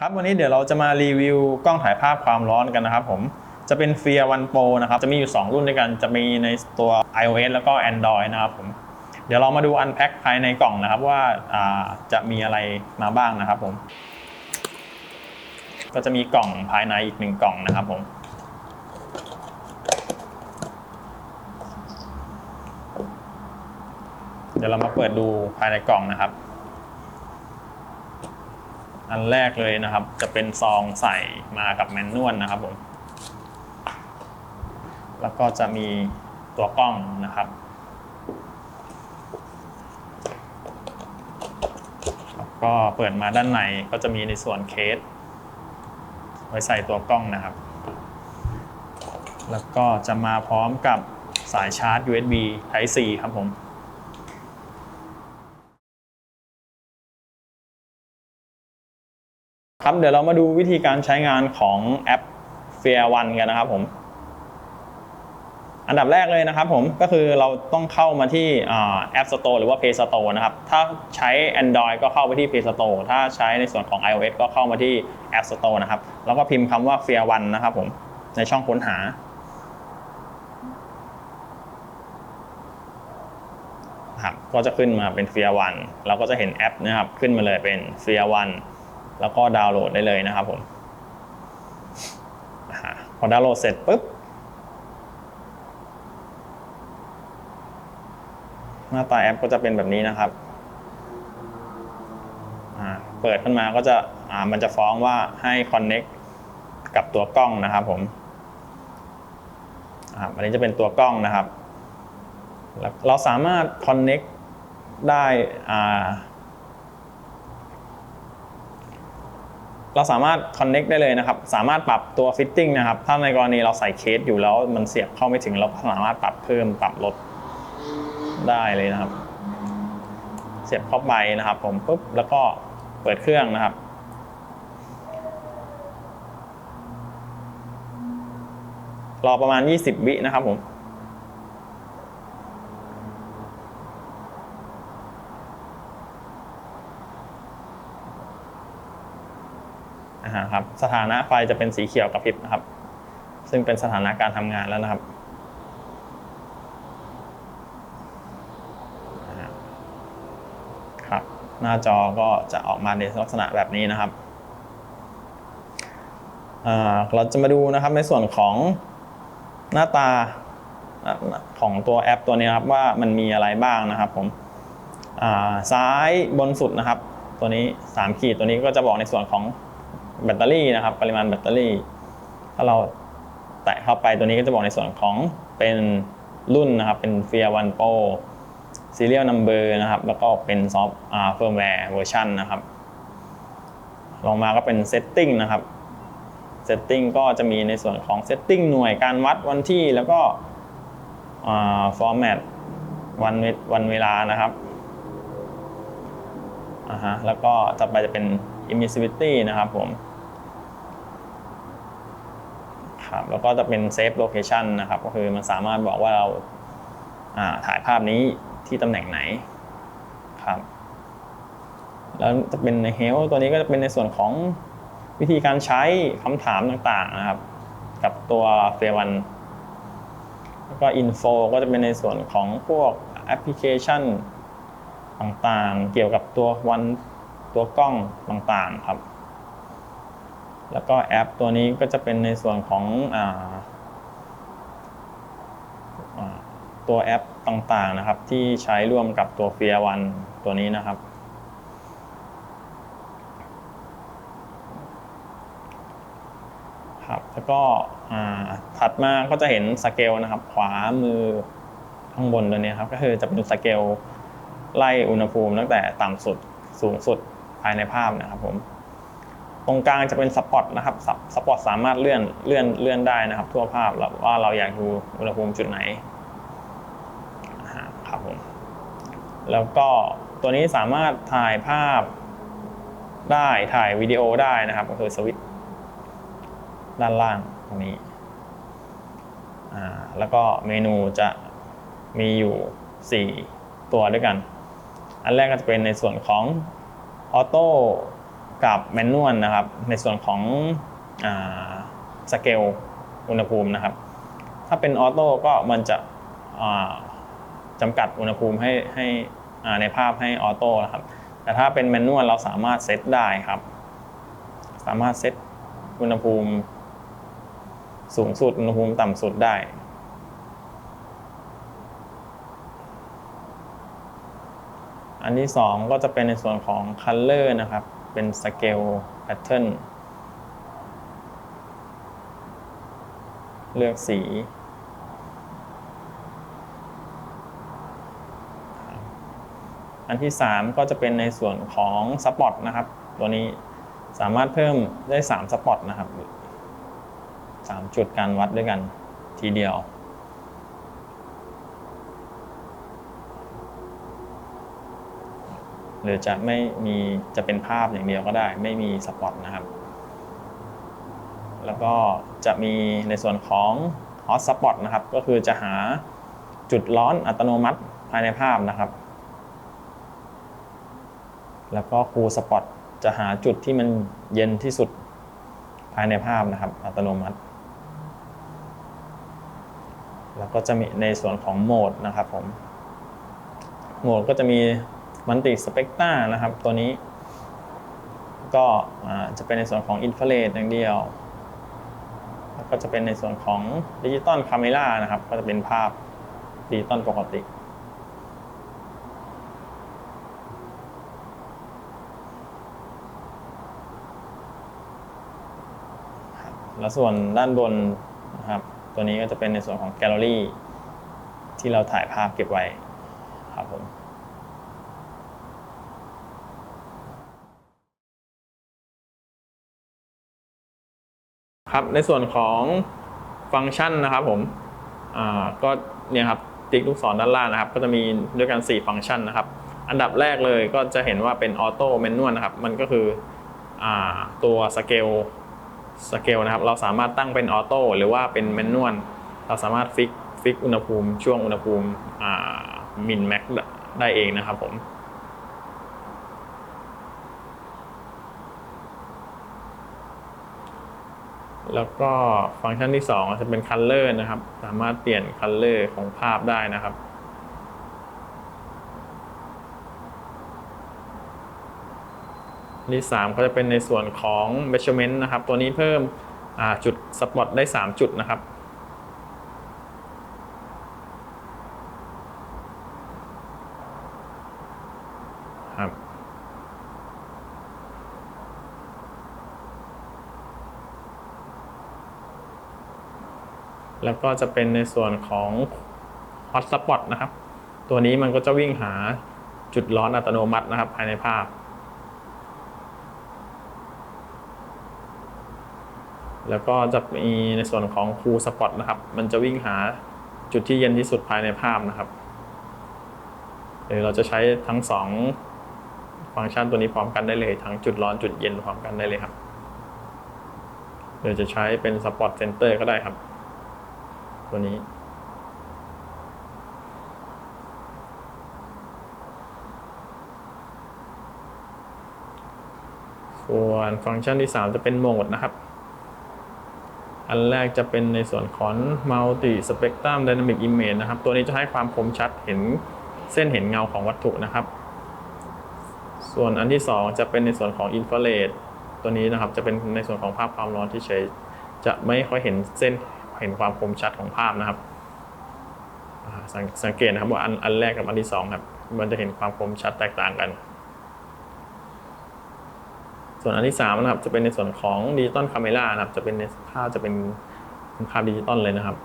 ครับวันนี้เดี๋ยวเราจะมารีวิวกล้องถ่ายภาพความร้อนกันนะครับผมจะเป็น f ฟียวันโปรนะครับจะมีอยู่ 2 รุ่นด้วยกันจะมีในตัว iOS แล้วก็ Android นะครับผมเดี๋ยวเรามาดูอันแพ็คภายในกล่องนะครับว่าอ่าจะมีอะไรมาบ้างนะครับผมก็จะมีกล่องภายในอีกหนึ่งกล่องนะครับผมเดี๋ยวเรามาเปิดดูภายในกล่องนะครับ อันแรกเลยนะครับ จะเป็นซองใส่มากับแมนนวลนะครับผม แล้วก็จะมีตัวกล้องนะครับแล้วก็เปิดมาด้านในก็จะมีในส่วนเคส ไว้ใส่ตัวกล้องนะครับ แล้วก็จะมาพร้อมกับสายชาร์จ USB Type C ครับผม ครับเดี๋ยวเรามาดูวิธีการใช้งานของแอป f a i r One กันนะครับผมอันดับแรกเลยนะครับผมก็คือเราต้องเข้ามาที่แอป Store หรือว่า Play Store นะครับ ถ้าใช้ Android ก็เข้าไปที่ Play Store ถ้าใช้ในส่วนของ iOS ก็เข้ามาที่ App Store นะครับ แล้วก็พิมพ์คำว่า f a i r One นะครับผมในช่องค้นหา ครับก็จะขึ้นมาเป็น f a i r One เราก็จะเห็นแอปนะครับขึ้นมาเลยเป็น f a i r One แล้วก็ดาวน์โหลดได้เลยนะครับผมพอดาวน์โหลดเสร็จปุ๊บหน้าตาแอปก็จะเป็นแบบนี้นะครับเปิดขึ้นมาก็จะมันจะฟ้องว่าให้ Connect กับตัวกล้องนะครับผมอันนี้จะเป็นตัวกล้องนะครับ เราสามารถ Connect ได้อ่า เราสามารถ connect ได้เลยนะครับ สามารถปรับตัว fitting นะครับ ถ้าในกรณีเราใส่เคสอยู่แล้วมันเสียบเข้าไม่ถึงเราสามารถปรับเพิ่มปรับลดได้เลยนะครับ เสียบเข้าไปนะครับผมปุ๊บแล้วก็เปิดเครื่องนะครับรอประมาณ 20 วินะครับผม อ่าครับสถานะไฟจะเป็นสีเขียวกระพริบนะครับ ซึ่งเป็นสถานะการทำงานแล้วนะครับครับ หน้าจอก็จะออกมาในลักษณะแบบนี้นะครับเราจะมาดูนะครับในส่วนของหน้าตาของตัวแอปตัวนี้ครับว่ามันมีอะไรบ้างนะครับผมซ้ายบนสุดนะครับ ตัวนี้ 3 ขีดตัวนี้ก็จะบอกในส่วนของ แบตเตอรี่นะครับ ปริมาณแบตเตอรี่ ถ้าเราแตะเข้าไปตัวนี้ก็จะบอกในส่วนของเป็นรุ่นนะครับ เป็น f e a r One Pro Serial Number นะครับ แล้วก็เป็นซอฟต์เฟิร์มแวร์เวอร์ชันนะครับ ลงมาก็เป็น Setting นะครับ Setting ก็จะมีในส่วนของ Setting หน่วยการวัดวันที่แล้วก็ฟอร์แมตวันวันเวลานะครับอ่าฮะแล้วก็ต่อไปจะเป็น emissivity นะครับผม ครับแล้วก็จะเป็น save location นะครับก็คือมันสามารถบอกว่าเราถ่ายภาพนี้ที่ตำแหน่งไหนครับแล้วจะเป็นใน health ตัวนี้ก็จะเป็นในส่วนของวิธีการใช้คำถามต่างๆนะครับ กับตัวเฟวันแล้วก็ info ก็จะเป็นในส่วนของพวกแอปพลิเคชันต่างๆ เกี่ยวกับตัววันตัวกล้องต่างๆครับ แล้วก็แอปตัวนี้ก็จะเป็นในส่วนของอตัวแอปต่างๆนะครับ ที่ใช้ร่วมกับตัว f e a r One ตัวนี้นะครับ ครับ แล้วก็ถัดมาก็จะเห็นสเกลนะครับ ขวามือข้างบนตัวนี้ครับ ก็คือจะเป็นสเกลไล่อุณหภูมิตั้งแต่ต่ำสุดสูงสุดภายในภาพนะครับผม ตรงกลางจะเป็นสปอตนะครับสปอตสามารถเลื่อนเลื่อนเลื่อนได้นะครับ ทั่วภาพว่าเราอยากดูอุณหภูมิจุดไหนครับผมแล้วก็ตัวนี้สามารถถ่ายภาพได้ถ่ายวิดีโอได้นะครับ ก็คือสวิตด้านล่างตรงนี้อ่าแล้วก็เมนูจะมีอยู่ 4 ตัวด้วยกัน อันแรกก็จะเป็นในส่วนของออโต้ กับแมนนวลนะครับ ในส่วนของสเกลอุณหภูมินะครับ ถ้าเป็นออโต้ก็มันจะจำกัดอุณหภูมิให้ให้ในภาพให้ออโต้นะครับ แต่ถ้าเป็นแมนนวลเราสามารถเซตได้ครับ สามารถเซตอุณหภูมิ สูงสุดอุณหภูมิต่ำสุดได้อันที่สองก็จะเป็นในส่วนของ Color นะครับ เป็น Scale Pattern เลือกสี อันที่ 3 ก็จะเป็นในส่วนของสปอตนะครับ ตัวนี้สามารถเพิ่มได้ 3 สปอตนะครับ 3 จุดการวัดด้วยกันทีเดียว หรือจะไม่มีจะเป็นภาพอย่างเดียวก็ได้ ไม่มีสปอตนะครับ แล้วก็จะมีในส่วนของ Hot Spot นะครับ ก็คือจะหาจุดร้อนอัตโนมัติภายในภาพนะครับ แล้วก็ Cool Spot จะหาจุดที่มันเย็นที่สุดภายในภาพนะครับ อัตโนมัติ แล้วก็จะมีในส่วนของโหมดนะครับผมโหมดก็จะมี มัลติสเปกต a นะครับ ตัวนี้ ก็จะเป็นในส่วนของอินฟราเรดอย่างเดียว แล้วก็จะเป็นในส่วนของดิจิตอลคาเมรานะครับ ก็จะเป็นภาพดิจิตอลปกติแล้วส่วนด้านบนนะครับ ตัวนี้ก็จะเป็นในส่วนของแกลเลอรี่ที่เราถ่ายภาพเก็บไว้ครับผม ครับในส่วนของฟังก์ชันนะครับผมอ่าก็เนี่ยครับติ๊กลูกศรด้านล่างนะครับ ก็จะมีด้วยกัน 4 ฟังก์ชันนะครับ อันดับแรกเลยก็จะเห็นว่าเป็นออโต้เมนวลนะครับ มันก็คืออ่าตัวสเกลสเกลนะครับ เราสามารถตั้งเป็นออโต้หรือว่าเป็นเมนวลเราสามารถฟิกฟิกอุณหภูมิช่วงอุณหภูมิมินแม็กได้เองนะครับผม แล้วก็ฟังก์ชันที่ 2 จะเป็น Color นะครับ สามารถเปลี่ยน Color ของภาพได้นะครับ ที่3ก็จะเป็นในส่วนของ measurement นะครับ ตัวนี้เพิ่มจุดสปอตได้ 3 จุดนะครับครับ แล้วก็จะเป็นในส่วนของ Hot Spot นะครับ ตัวนี้มันก็จะวิ่งหาจุดร้อนอัตโนมัตินะครับ ภายในภาพ แล้วก็จะมีในส่วนของ Cool Spot นะครับ มันจะวิ่งหาจุดที่เย็นที่สุดภายในภาพนะครับหรือเราจะใช้ทั้งสองฟังก์ชันตัวนี้พร้อมกันได้เลย ทั้งจุดร้อนจุดเย็นพร้อมกันได้เลยครับหรือจะใช้เป็น Spot Center ก็ได้ครับ ตัวนี้ ส่วนฟังก์ชันที่ 3 จะเป็นโหมดนะครับ อันแรกจะเป็นในส่วนของ Multi Spectrum Dynamic Image นะครับ ตัวนี้จะให้ความคมชัดเห็นเส้นเห็นเงาของวัตถุนะครับ ส่วนอันที่ 2 จะเป็นในส่วนของ Infrared ตัวนี้นะครับจะเป็นในส่วนของภาพความร้อนที่ใช้ จะไม่ค่อยเห็นเส้น เห็นความคมชัดของภาพนะครับสสังเกตนะครับว่าอันอันแรกกับอันที่สองครับมันจะเห็นความคมชัดแตกต่างกัน ส่วนอันที่สามนะครับจะเป็นในส่วนของดิจิตอลคาเมล่านะครับจะเป็นภาพจะเป็นภาพดิจิตอลเลยนะครับ